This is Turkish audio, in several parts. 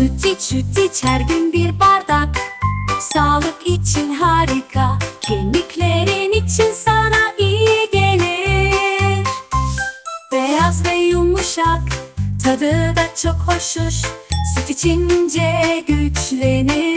iç süt iç her gün bir bardak. Sağlık için harika Kemiklerin için sana iyi gelir. Beyaz ve yumuşak Tadı da çok hoşuş. Süt içince güçlenirsin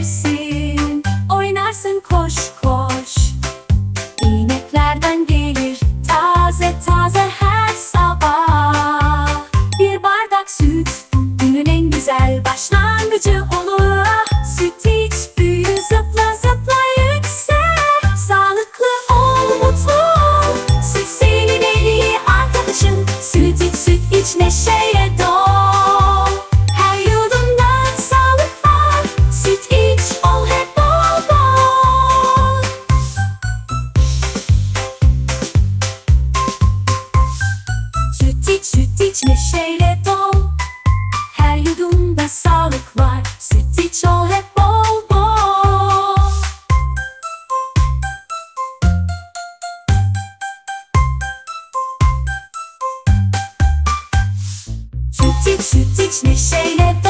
iç neşeyle dol. Her yudumda sağlık var. Süt iç ol hep bol bol. Süt iç süt iç neşeyle